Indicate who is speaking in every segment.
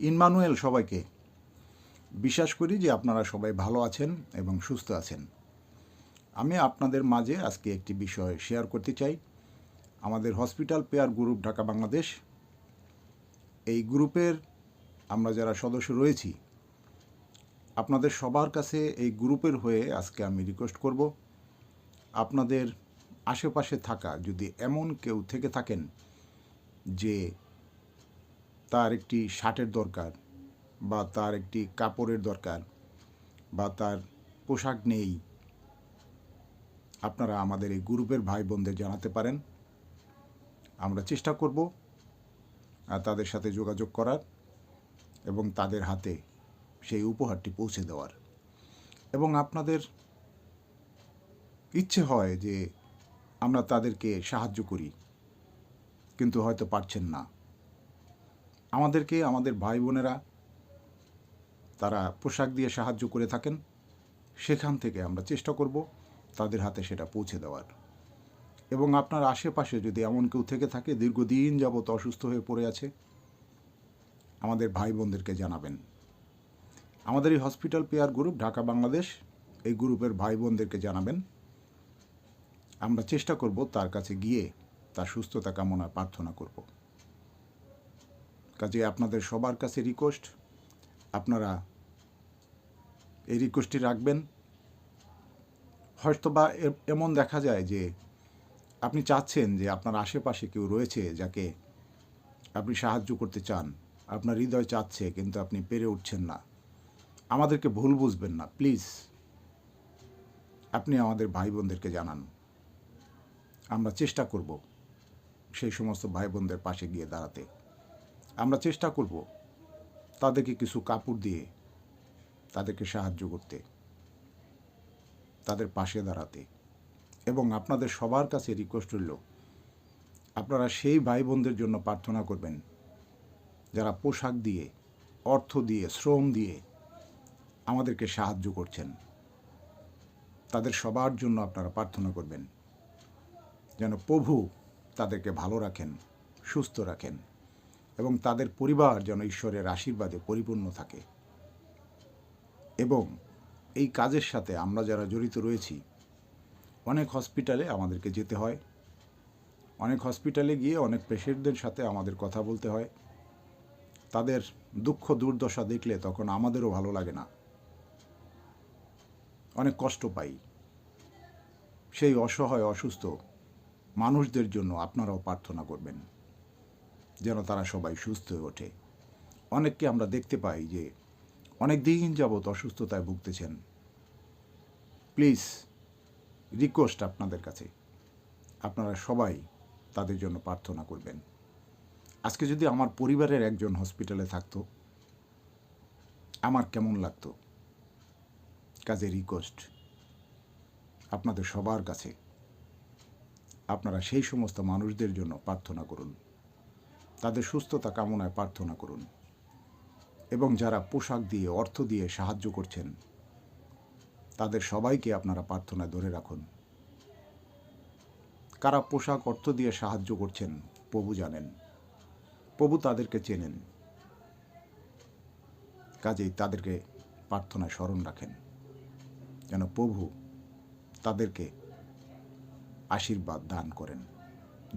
Speaker 1: Emmanuel সবাইকে বিশ্বাস করি যে আপনারা সবাই ভালো আছেন এবং সুস্থ আছেন। আমি আপনাদের মাঝে আজকে একটি বিষয় শেয়ার করতে চাই। আমাদের hospital pair group Dhaka Bangladesh. এই গ্রুপের আমরা যারা সদস্য রয়েছি, আপনাদের সবার কাছে এই গ্রুপের হয়ে আজকে আমি রিকোয়েস্ট করব। আপনাদের আশেপাশে থাকা, যদি এমন কেউ থেকে থাকেন যে তার একটি শার্টের দরকার বা তার একটি কাপড়ের দরকার বা তার পোশাক নেই। আপনারা আমাদের এই গ্রুপের ভাই বোনদের জানাতে পারেন। আমরা চেষ্টা করব তাদের সাথে যোগাযোগ করার এবং তাদের হাতে সেই উপহারটি পৌঁছে দেওয়ার। এবং আপনাদের ইচ্ছে হয় যে আমরা তাদেরকে সাহায্য করি, কিন্তু হয়তো পারছেন না। আমাদেরকে, আমাদের ভাই বোনেরা তারা পোশাক দিয়ে সাহায্য করে থাকেন। সেখান থেকে আমরা চেষ্টা করব তাদের হাতে সেটা পৌঁছে দেওয়ার। এবং আপনার আশেপাশে যদি এমন কেউ থেকে থাকে, দীর্ঘদিন যাবত অসুস্থ হয়ে পড়ে আছে, আমাদের ভাই বোনদেরকে জানাবেন। আমাদের এই hospital pair group, Dhaka, Bangladesh, এই গ্রুপের ভাই বোনদেরকে জানাবেন। আমরা চেষ্টা করব তার কাছে গিয়ে তার সুস্থতা কামনা প্রার্থনা করব। কাজে আপনাদের সবার কাছে রিকোয়েস্ট আপনারা এই রিকোয়েস্টটি রাখবেন। হয়তো বা এমন দেখা যায় যে আপনি চাচ্ছেন যে আপনার আশেপাশে কেউ রয়েছে যাকে আপনি সাহায্য করতে চান, আপনার হৃদয় চাচ্ছে কিন্তু আপনি পেরে উঠছেন না। আমাদেরকে ভুল বুঝবেন না প্লিজ আপনি আমাদের ভাই বোনদেরকে জানান। আমরা চেষ্টা করব সেই সমস্ত ভাই বোনদের পাশে গিয়ে দাঁড়াতে। আমরা চেষ্টা করব তাদেরকে কিছু কাপড় দিয়ে তাদেরকে সাহায্য করতে, তাদের পাশে দাঁড়াতে। এবং আপনাদের সবার কাছে রিকোয়েস্ট রইল, আপনারা সেই ভাই বোনদের জন্য প্রার্থনা করবেন, যারা পোশাক দিয়ে, অর্থ দিয়ে, শ্রম দিয়ে আমাদেরকে সাহায্য করছেন। তাদের সবার জন্য আপনারা প্রার্থনা করবেন, যেন প্রভু তাদেরকে ভালো রাখেন, সুস্থ রাখেন। এবং তাদের পরিবার যেন ঈশ্বরের আশীর্বাদে পরিপূর্ণ থাকে। এবং এই কাজের সাথে আমরা যারা জড়িত রয়েছি, অনেক হসপিটালে আমাদেরকে যেতে হয়। অনেক হসপিটালে গিয়ে অনেক পেশেন্টদের সাথে আমাদের কথা বলতে হয়। তাদের দুঃখ দুর্দশা দেখলে তখন আমাদেরও ভালো লাগে না। অনেক কষ্ট পাই। সেই অসহায়, অসুস্থ মানুষদের জন্য আপনারাও প্রার্থনা করবেন। যেন তারা সবাই সুস্থ হয়ে ওঠে। অনেককে আমরা দেখতে পাই যে অনেক দিন যাবৎ অসুস্থতায় ভুগতেছেন। প্লিজ, রিকোয়েস্ট আপনাদের কাছে, আপনারা সবাই তাদের জন্য প্রার্থনা করবেন। আজকে যদি আমার পরিবারের একজন হসপিটালে থাকতো, আমার কেমন লাগতো? কাজে রিকোয়েস্ট, আপনাদের সবার কাছে। আপনারা সেই সমস্ত মানুষদের জন্য প্রার্থনা করুন। তাদের সুস্থতা কামনায় প্রার্থনা করুন। এবং যারা পোশাক দিয়ে, অর্থ দিয়ে সাহায্য করছেন, তাদের সবাইকে আপনারা প্রার্থনায় ধরে রাখুন। কারা পোশাক, অর্থ দিয়ে সাহায্য করছেন, প্রভু জানেন। প্রভু তাদেরকে চেনেন। কাজেই তাদেরকে প্রার্থনায় স্মরণ রাখেন। যেন প্রভু তাদেরকে আশীর্বাদ দান করেন।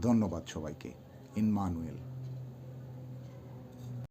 Speaker 1: ধন্যবাদ সবাইকে। ইনমানুয়েল